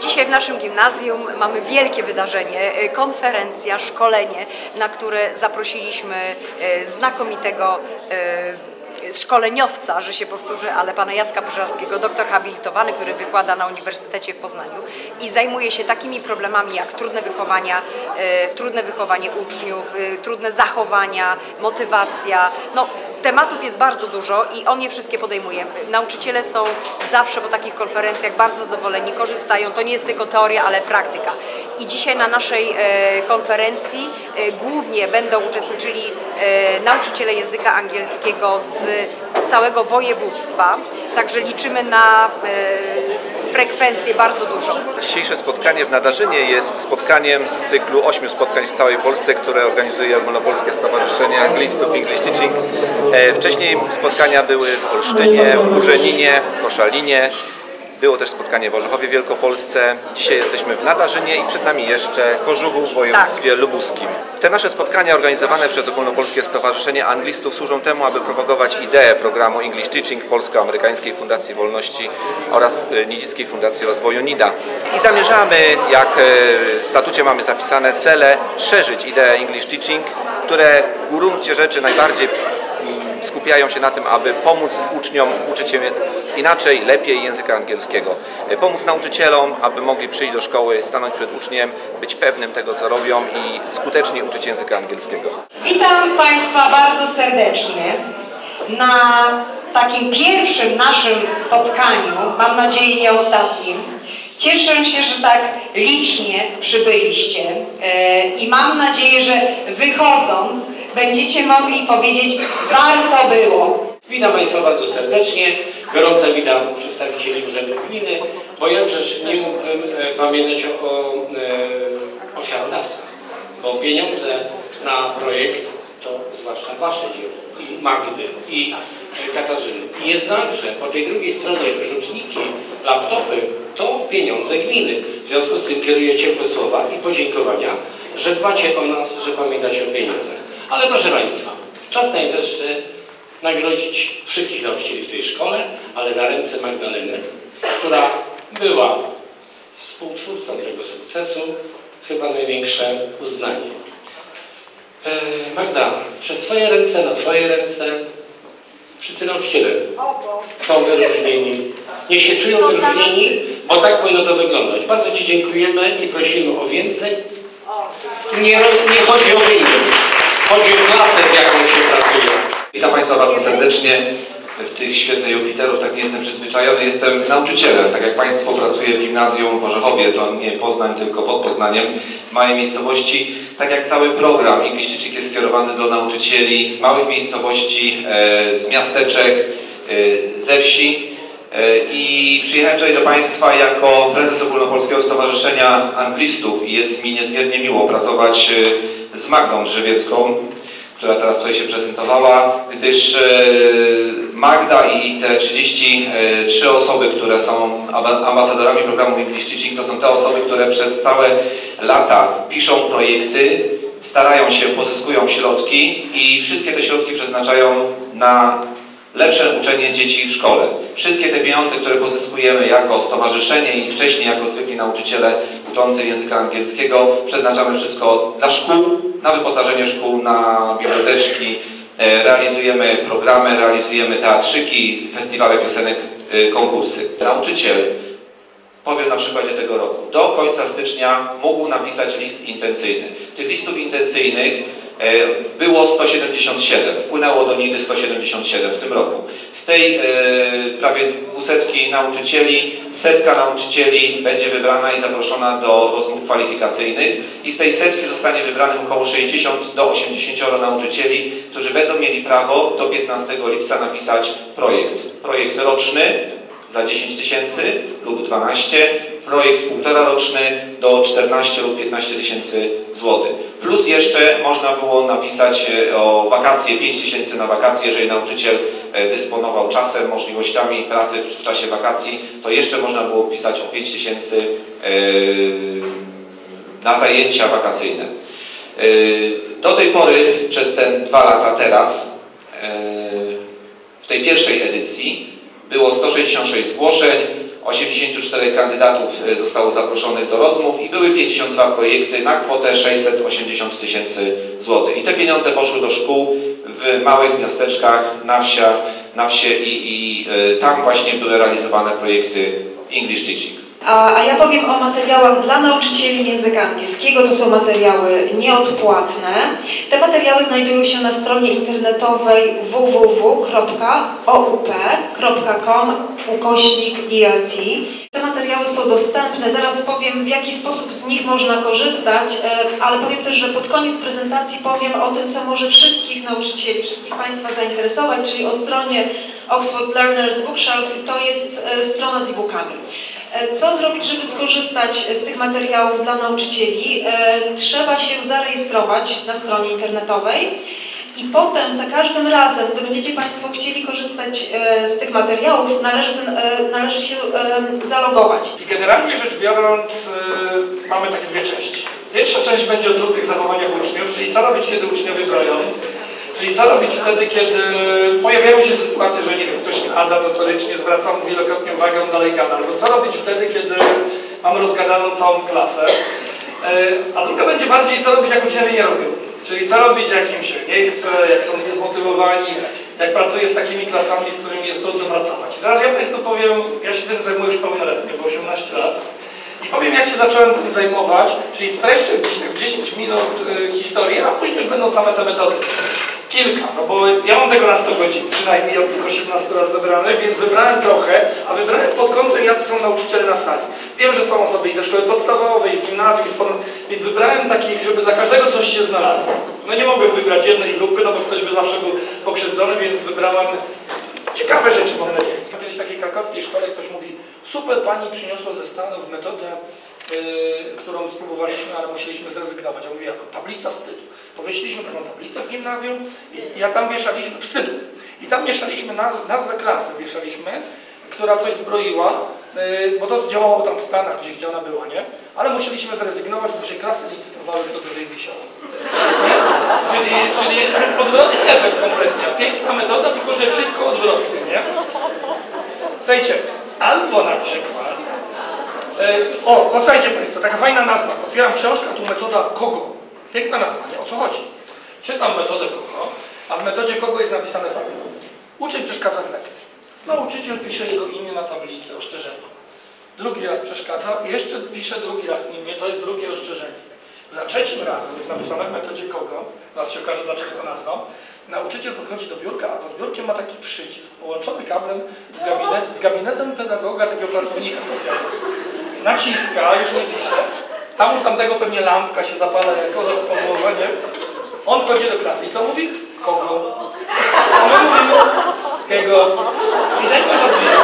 Dzisiaj w naszym gimnazjum mamy wielkie wydarzenie, e, konferencja, szkolenie, na które zaprosiliśmy e, znakomitego e, szkoleniowca, że się powtórzy, ale pana Jacka Pożarskiego, doktor habilitowany, który wykłada na Uniwersytecie w Poznaniu i zajmuje się takimi problemami jak trudne wychowania, trudne wychowanie uczniów, trudne zachowania, motywacja. No, tematów jest bardzo dużo i on je wszystkie podejmuje. Nauczyciele są zawsze po takich konferencjach bardzo zadowoleni, korzystają. To nie jest tylko teoria, ale praktyka. I dzisiaj na naszej e, konferencji e, głównie będą uczestniczyli e, nauczyciele języka angielskiego z całego województwa. Także liczymy na frekwencję bardzo dużą. Dzisiejsze spotkanie w Nadarzynie jest spotkaniem z cyklu ośmiu spotkań w całej Polsce, które organizuje Ogólnopolskie Stowarzyszenie Anglistów English Teaching. E, Wcześniej spotkania były w Olsztynie, w Burzeninie, w Koszalinie. Było też spotkanie w Orzechowie Wielkopolsce. Dzisiaj jesteśmy w Nadarzynie i przed nami jeszcze Kożuchów w województwie lubuskim. Te nasze spotkania organizowane przez Ogólnopolskie Stowarzyszenie Anglistów służą temu, aby propagować ideę programu English Teaching Polsko-Amerykańskiej Fundacji Wolności oraz e, Nidzickiej Fundacji Rozwoju NIDA. I zamierzamy, jak e, w statucie mamy zapisane cele, szerzyć ideę English Teaching, które w gruncie rzeczy najbardziej skupiają się na tym, aby pomóc uczniom uczyć się inaczej, lepiej języka angielskiego. E, Pomóc nauczycielom, aby mogli przyjść do szkoły, stanąć przed uczniem, być pewnym tego, co robią i skutecznie uczyć języka angielskiego. Witam Państwa bardzo serdecznie na takim pierwszym naszym spotkaniu, mam nadzieję nie ostatnim. Cieszę się, że tak licznie przybyliście e, i mam nadzieję, że wychodząc będziecie mogli powiedzieć warto było. Witam Państwa bardzo serdecznie. Gorąco witam przedstawicieli Urzędu Gminy, bo jakżeż nie mógłbym e, pamiętać o, o e, osiadłodawcach, bo pieniądze na projekt to zwłaszcza Wasze dzieło i Magdy i Katarzyny. Jednakże po tej drugiej stronie rzutniki, laptopy to pieniądze gminy. W związku z tym kieruję ciepłe słowa i podziękowania, że dbacie o nas, że pamiętacie o pieniądzach. Ale proszę Państwa, czas najwyższy nagrodzić wszystkich nauczycieli w tej szkole, ale na ręce Magdaleny, która była współtwórcą tego sukcesu, chyba największe uznanie. E, Magda, przez Twoje ręce, na Twoje ręce wszyscy nauczyciele są wyróżnieni. Niech się czują wyróżnieni, bo tak powinno to wyglądać. Bardzo Ci dziękujemy i prosimy o więcej. Nie, nie chodzi o wynik, chodzi o klasę, z jaką się pracuje. Witam Państwa bardzo serdecznie w tych świetle Jupiterów. Tak nie jestem przyzwyczajony. Jestem nauczycielem. Tak jak Państwo pracuję w gimnazjum w Orzechowie, to nie Poznań, tylko pod Poznaniem, w małej miejscowości. Tak jak cały program Teaching jest skierowany do nauczycieli z małych miejscowości, e, z miasteczek, e, ze wsi. E, I przyjechałem tutaj do Państwa jako prezes Ogólnopolskiego Stowarzyszenia Anglistów i jest mi niezmiernie miło pracować z Magdą Drzewiecką, która teraz tutaj się prezentowała, gdyż e, Magda i te 33 osoby, które są amba- ambasadorami programu English Teaching, to są te osoby, które przez całe lata piszą projekty, starają się, pozyskują środki i wszystkie te środki przeznaczają na lepsze uczenie dzieci w szkole. Wszystkie te pieniądze, które pozyskujemy jako stowarzyszenie i wcześniej jako zwykli nauczyciele uczący języka angielskiego, przeznaczamy wszystko dla szkół, na wyposażenie szkół, na biblioteczki, e, realizujemy programy, realizujemy teatrzyki, festiwale piosenek, e, konkursy. Nauczyciel powiem na przykładzie tego roku. Do końca stycznia mógł napisać list intencyjny. Tych listów intencyjnych było 177. Wpłynęło do NIDY 177 w tym roku. Z tej e, prawie dwusetki nauczycieli, setka nauczycieli będzie wybrana i zaproszona do rozmów kwalifikacyjnych i z tej setki zostanie wybranych około 60 do 80 nauczycieli, którzy będą mieli prawo do 15 lipca napisać projekt. Projekt roczny, za 10 tysięcy lub 12, projekt półtora roczny do 14 lub 15 tysięcy złotych. Plus jeszcze można było napisać e, o wakacje, 5 tysięcy na wakacje, jeżeli nauczyciel e, dysponował czasem, możliwościami pracy w, czasie wakacji, to jeszcze można było pisać o 5 tysięcy e, na zajęcia wakacyjne. Do tej pory, przez te dwa lata teraz, w tej pierwszej edycji było 166 zgłoszeń, 84 kandydatów e, zostało zaproszonych do rozmów i były 52 projekty na kwotę 680 tysięcy złotych. I te pieniądze poszły do szkół w małych miasteczkach, na wsiach, na wsie i, i e, tam właśnie były realizowane projekty English Teaching. A, ja powiem o materiałach dla nauczycieli języka angielskiego. To są materiały nieodpłatne. Te materiały znajdują się na stronie internetowej www.oup.com ukośnik. Te materiały są dostępne. Zaraz powiem, w jaki sposób z nich można korzystać, e, ale powiem też, że pod koniec prezentacji powiem o tym, co może wszystkich nauczycieli, wszystkich Państwa zainteresować, czyli o stronie Oxford Learners Bookshelf i to jest e, strona z e-bookami. E, Co zrobić, żeby skorzystać z tych materiałów dla nauczycieli? E, Trzeba się zarejestrować na stronie internetowej i potem za każdym razem, gdy będziecie Państwo chcieli korzystać e, z tych materiałów, należy, ten, należy się zalogować. I generalnie rzecz biorąc, mamy takie dwie części. Pierwsza część będzie o trudnych zachowaniach uczniów, czyli co robić, kiedy uczniowie broją. Czyli co robić wtedy, kiedy pojawiają się sytuacje, że nie wiem, ktoś gada notorycznie, zwraca mu wielokrotnie uwagę, dalej gada. Albo co robić wtedy, kiedy mamy rozgadaną całą klasę. Y, A druga będzie bardziej, co robić, jak uczniowie nie robią. Czyli co robić, jak im się nie chce, jak są niezmotywowani, jak pracuję z takimi klasami, z którymi jest trudno pracować. Teraz ja Państwu powiem, ja się tym zajmuję już pełnoletnio, bo 18 lat. I powiem, jak się zacząłem tym zajmować, czyli streszczę w 10 minut y, historię, a później już będą same te metody. Kilka, no bo ja mam tego na 100 godzin, przynajmniej od tych 18 lat zebranych, więc wybrałem trochę, a wybrałem pod kątem, jacy są nauczyciele na sali. Wiem, że są osoby i ze szkoły podstawowej, i z gimnazjum, i z ponad... więc wybrałem takich, żeby dla każdego coś się znalazło. No nie mogłem wybrać jednej grupy, no bo ktoś by zawsze był pokrzywdzony, więc wybrałem ciekawe rzeczy, mam nadzieję. Na kiedyś w takiej krakowskiej szkole ktoś mówi, super pani przyniosła ze Stanów metodę, którą spróbowaliśmy, ale musieliśmy zrezygnować. Ja mówię, jako tablica wstydu. Powiesiliśmy taką tablicę w gimnazjum i, ja tam wieszaliśmy, wstydu. I tam wieszaliśmy naz- nazwę klasy, wieszaliśmy, która coś zbroiła, yy, bo to działało tam w Stanach, gdzieś gdzie ona była, nie? Ale musieliśmy zrezygnować, bo się klasy licytowały, kto dłużej wisiał. Nie? Czyli, czyli odwrotny efekt kompletnie. Piękna metoda, tylko że wszystko odwrotnie, nie? Słuchajcie, albo na przykład, o, posłuchajcie Państwo, taka fajna nazwa. Otwieram książkę, tu metoda kogo. Piękna nazwa, nie? O co chodzi? Czytam metodę kogo, a w metodzie kogo jest napisane tak. Uczeń przeszkadza w lekcji. Nauczyciel pisze jego imię na tablicy, ostrzeżenie. Drugi raz przeszkadza jeszcze pisze drugi raz imię, to jest drugie ostrzeżenie. Za trzecim razem jest napisane w metodzie kogo, zaraz się okaże dlaczego to nazwa, nauczyciel podchodzi do biurka, a pod biurkiem ma taki przycisk połączony kablem z, gabinet, z gabinetem pedagoga naciska, już nie pisze. Tam u tamtego pewnie lampka się zapala jako rozpomowa, nie? On wchodzi do klasy i co mówi? Kogo? A my mówimy, tego. Tak Widać, że